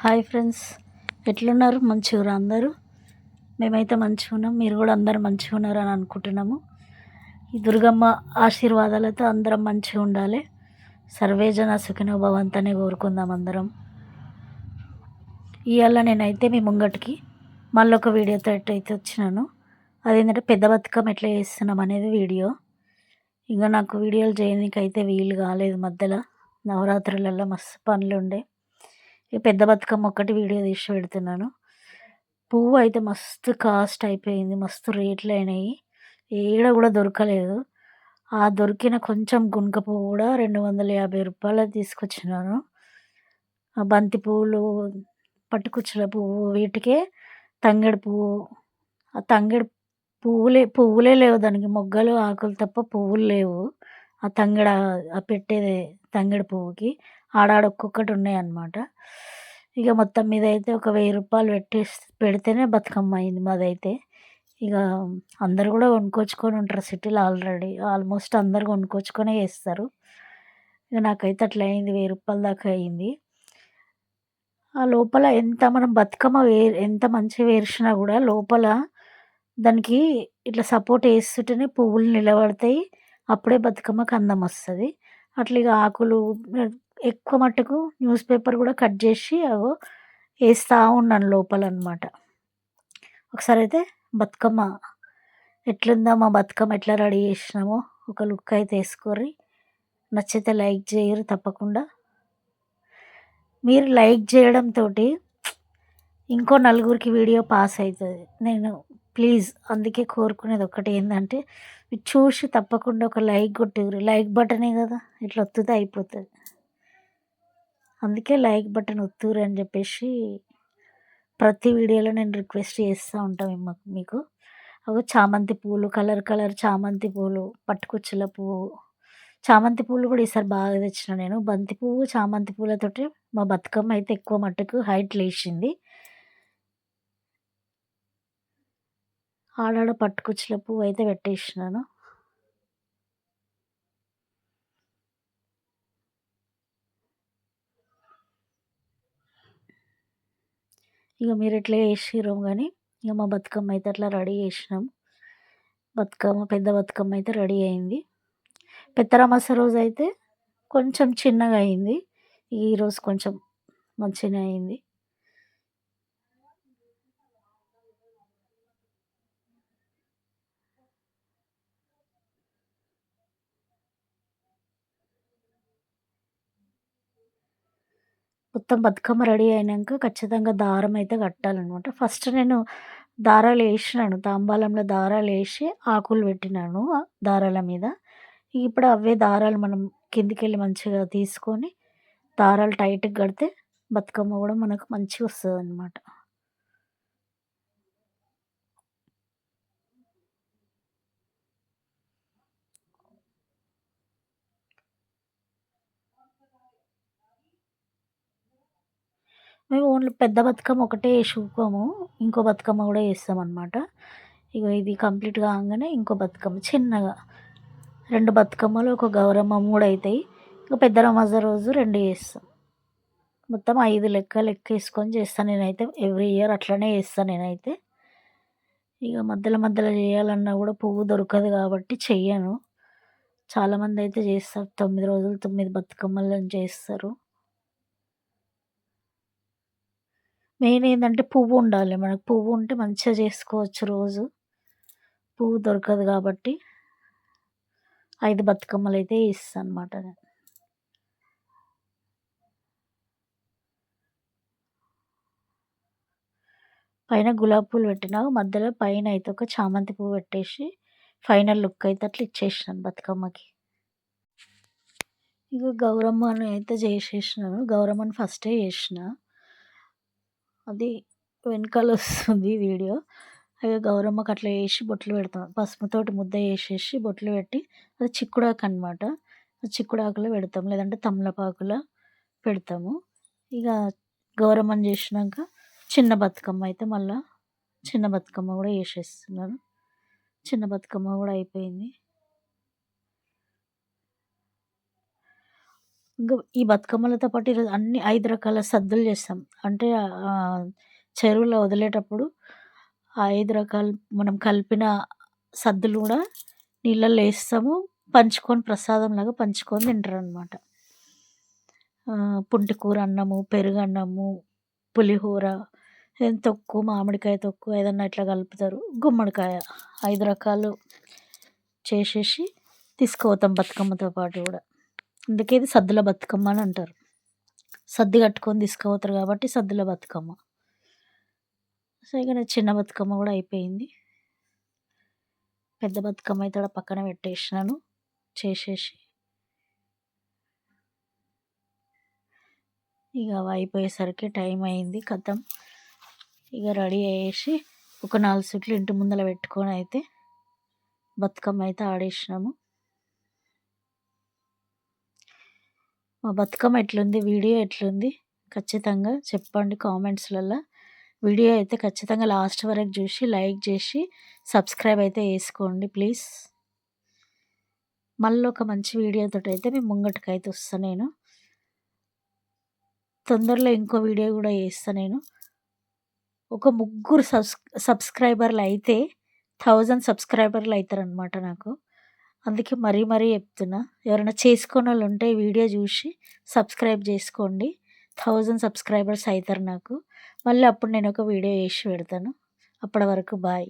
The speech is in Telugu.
Hi friends. ఎట్లున్నారు? మంచిగా అందరూ? మేమైతే మంచిగా ఉన్నాం మీరు కూడా అందరు మంచిగా ఉన్నారు అని అనుకుంటున్నాము. ఈ దుర్గమ్మ ఆశీర్వాదాలతో అందరం మంచిగా ఉండాలి. సర్వేజన సుఖినో భవంతనే కోరుకుందాం అందరం. ఇవాళ నేనైతే మీ ముంగటికి మళ్ళీ ఒక వీడియోతో అయితే వచ్చినాను. అదేంటంటే పెద్ద బతుకం ఎట్లా చేస్తున్నాం అనేది వీడియో. ఇంకా నాకు వీడియోలు చేయడానికి అయితే వీలు కాలేదు మధ్యలో. నవరాత్రులలో మస్తు పనులు ఉండే ఈ పెద్ద బతుకమ్మ ఒక్కటి వీడియో తీసి పెడుతున్నాను. పువ్వు అయితే మస్తు కాస్ట్ అయిపోయింది మస్తు రేట్లు అయినాయి. ఏడ కూడా దొరకలేదు. ఆ దొరికిన కొంచెం గుంక పువ్వు కూడా రెండు వందల యాభై రూపాయలు తీసుకొచ్చినాను. ఆ బంతి పువ్వులు పట్టుకుచ్చుల పువ్వు వీటికే తంగడి పువ్వు. ఆ తంగడి పువ్వులే పువ్వులే లేవు దానికి. మొగ్గలు ఆకులు తప్ప పువ్వులు లేవు. ఆ తంగడ ఆ పెట్టేది తంగడి పువ్వుకి. ఆడాడ ఒక్కొక్కటి ఉన్నాయి ఇక మొత్తం మీద అయితే ఒక వెయ్యి రూపాయలు పెట్టేసి పెడితేనే బతుకమ్మ అయింది మాదైతే. ఇక అందరు కూడా కొనుక్కొచ్చుకొని ఉంటారు సిటీలో ఆల్రెడీ. ఆల్మోస్ట్ అందరు కొనుక్కొచ్చుకొనే చేస్తారు. ఇక నాకైతే అట్లా అయింది వెయ్యి రూపాయల దాకా అయింది. ఆ లోపల ఎంత మనం బతుకమ్మ వే ఎంత మంచిగా వేసినా కూడా లోపల దానికి ఇట్లా సపోర్ట్ వేస్తుంటేనే పువ్వులు నిలబడతాయి. అప్పుడే బతుకమ్మకి అందం వస్తుంది. అట్లా ఇక ఆకులు ఎక్కువ మట్టుకు న్యూస్ పేపర్ కూడా కట్ చేసి అగో వేస్తూ ఉన్నాను లోపల అనమాట ఒకసారి అయితే బతుకమ్మ ఎట్లుందా మా బతుకమ్మ ఎట్లా రెడీ చేసినామో ఒక లుక్ అయితే వేసుకోర్రి నచ్చితే లైక్ చేయరు తప్పకుండా. మీరు లైక్ చేయడంతో ఇంకో నలుగురికి వీడియో పాస్ అవుతుంది నేను ప్లీజ్ అందుకే కోరుకునేది ఒకటి ఏంటంటే చూసి తప్పకుండా ఒక లైక్ కొట్టుకురి లైక్ బటనే కదా ఇట్లా వస్తుంది అయిపోతుంది. అందుకే లైక్ బటన్ ఒత్తురు అని చెప్పేసి ప్రతి వీడియోలో నేను రిక్వెస్ట్ చేస్తూ ఉంటాను మీకు. అవి చామంతి పూలు కలర్ కలర్ చామంతి పూలు పట్టుకుచ్చుల పువ్వు. చామంతి పూలు కూడా ఈసారి బాగా తెచ్చిన నేను. బంతి పువ్వు చామంతి పూలతోటి మా బతుకమ్మ అయితే ఎక్కువ మట్టుకు హైట్ లేచింది. ఆడాడ పట్టుకొచ్చుల పువ్వు అయితే పెట్టేసినాను. ఇక మీరు ఎట్లా చేసిర్రు కానీ ఇక మా బతుకమ్మ అయితే అట్లా రెడీ చేసినాం. బతుకమ్మ పెద్ద బతుకమ్మ అయితే రెడీ అయింది. పెద్దరమస రోజు అయితే కొంచెం చిన్నగా అయింది ఈరోజు కొంచెం మంచిగా అయింది మొత్తం బతుకమ్మ రెడీ అయినాక ఖచ్చితంగా దారం అయితే కట్టాలన్నమాట. ఫస్ట్ నేను దారాలు వేసినాను. తాంబాలంలో దారాలు వేసి ఆకులు పెట్టినాను దారాల మీద. ఇప్పుడు అవే దారాలు మనం కిందికి వెళ్ళి మంచిగా తీసుకొని దారాలు టైట్గా కడితే బతుకమ్మ కూడా మనకు మంచిగా వస్తుంది అనమాట మేము ఓన్లీ పెద్ద బతుకమ్మ ఒకటే వేసుకోము ఇంకో బతుకమ్మ కూడా వేస్తామన్నమాట. ఇక ఇది కంప్లీట్ కాగానే ఇంకో బతుకమ్మ చిన్నగా. రెండు బతుకమ్మలు ఒక గౌరమ్మ మూడు అవుతాయి ఇక పెద్ద రమాజ రోజు రెండు చేస్తాం. మొత్తం ఐదు లెక్క లెక్క వేసుకొని చేస్తాను నేనైతే. ఎవ్రీ ఇయర్ అట్లనే చేస్తాను నేనైతే. ఇక మధ్యలో మధ్యలో చేయాలన్నా కూడా పువ్వు దొరకదు కాబట్టి చెయ్యను. చాలామంది అయితే చేస్తారు. తొమ్మిది రోజులు తొమ్మిది బతుకమ్మలను చేస్తారు. మెయిన్ ఏంటంటే పువ్వు ఉండాలి. మనకు పువ్వు ఉంటే మంచిగా చేసుకోవచ్చు రోజు. పువ్వు దొరకదు కాబట్టి ఐదు బతుకమ్మలు అయితే ఇస్తాను అనమాట నేను. పైన గులాబీ పూలు పెట్టినా మధ్యలో పైన అయితే ఒక చామంతి పువ్వు పెట్టేసి ఫైనల్ లుక్ అయితే అట్లా ఇచ్చేసినాను బతుకమ్మకి. ఇక గౌరమ్మను అయితే చేసేసినాను. గౌరమ్మని ఫస్టే చేసిన. అది వెనకాల వస్తుంది వీడియో. అవి గౌరమ్మకి అట్లా వేసి బొట్లు పెడతాం పసుపుతోటి ముద్ద వేసేసి బొట్లు పెట్టి అది చిక్కుడాకు అనమాట చిక్కుడాకులో పెడతాం లేదంటే తమలపాకులో పెడతాము. ఇక గౌరమ్మని చేసినాక చిన్న బతుకమ్మ అయితే మళ్ళీ చిన్న బతుకమ్మ కూడా వేసేస్తున్నాను చిన్న బతుకమ్మ కూడా అయిపోయింది. ఇంక ఈ బతుకమ్మలతో పాటు ఈరోజు అన్ని ఐదు రకాల సద్దులు చేస్తాం. అంటే ఆహ్, చెరువులో వదిలేటప్పుడు ఆ 5 రకాలు మనం కలిపిన సద్దులు గూడా నీళ్ళల్లో ఏస్తాము. పంచుకొని ప్రసాదంలాగా పంచుకొని తింటారనమాట. ఆహ్, పుంటికూర అన్నము, పెరుగన్నము, పులిహోర, ఏం తొక్కు, మామిడికాయ తొక్కు ఏదన్నా ఇట్లా కలుపుతారు. గుమ్మడికాయ 5 రకాలు చేసేసి తీసుకుపోతాం బతుకమ్మతో పాటు గూడా. అందుకే ఇది సద్దుల బతుకమ్మ అని అంటారు. సద్ది కట్టుకొని తీసుకుపోతారు కాబట్టి సద్దుల బతుకమ్మ. సో, ఇక చిన్న బతుకమ్మ కూడా అయిపోయింది. పెద్ద బతుకమ్మ అయితే ఆడ పక్కన పెట్టేసినాను చేసేసి. ఇక అవి అయిపోయేసరికి టైం అయింది. ఖతం. ఇక రెడీ అయ్యేసి ఒక నాలుగు సీట్లు ఇంటి ముందర పెట్టుకొని అయితే బతుకమ్మ అయితే ఆడేసినాము. మా బతుకమ్మ ఎట్లుంది? వీడియో ఎట్లుంది? ఖచ్చితంగా చెప్పండి కామెంట్స్లలో వీడియో అయితే ఖచ్చితంగా లాస్ట్ వరకు చూసి లైక్ చేసి సబ్స్క్రైబ్ అయితే వేసుకోండి ప్లీజ్. మళ్ళీ ఒక మంచి వీడియోతోటి అయితే మేము ముంగటికైతే వస్తాను నేను. తొందరలో ఇంకో వీడియో కూడా వేస్తాను నేను. ఒక ముగ్గురు సబ్స్ సబ్స్క్రైబర్లు అయితే థౌజండ్ సబ్స్క్రైబర్‌లు అవుతారనమాట నాకు. అందుకే మరీ మరీ చెప్తున్నా. ఎవరైనా చేసుకోనోళ్ళుంటే ఈ వీడియో చూసి సబ్స్క్రైబ్ చేసుకోండి. థౌజండ్ సబ్స్క్రైబర్స్ అవుతారు నాకు. మళ్ళీ అప్పుడు నేను ఒక వీడియో చేసి పెడతాను. అప్పటి వరకు బాయ్.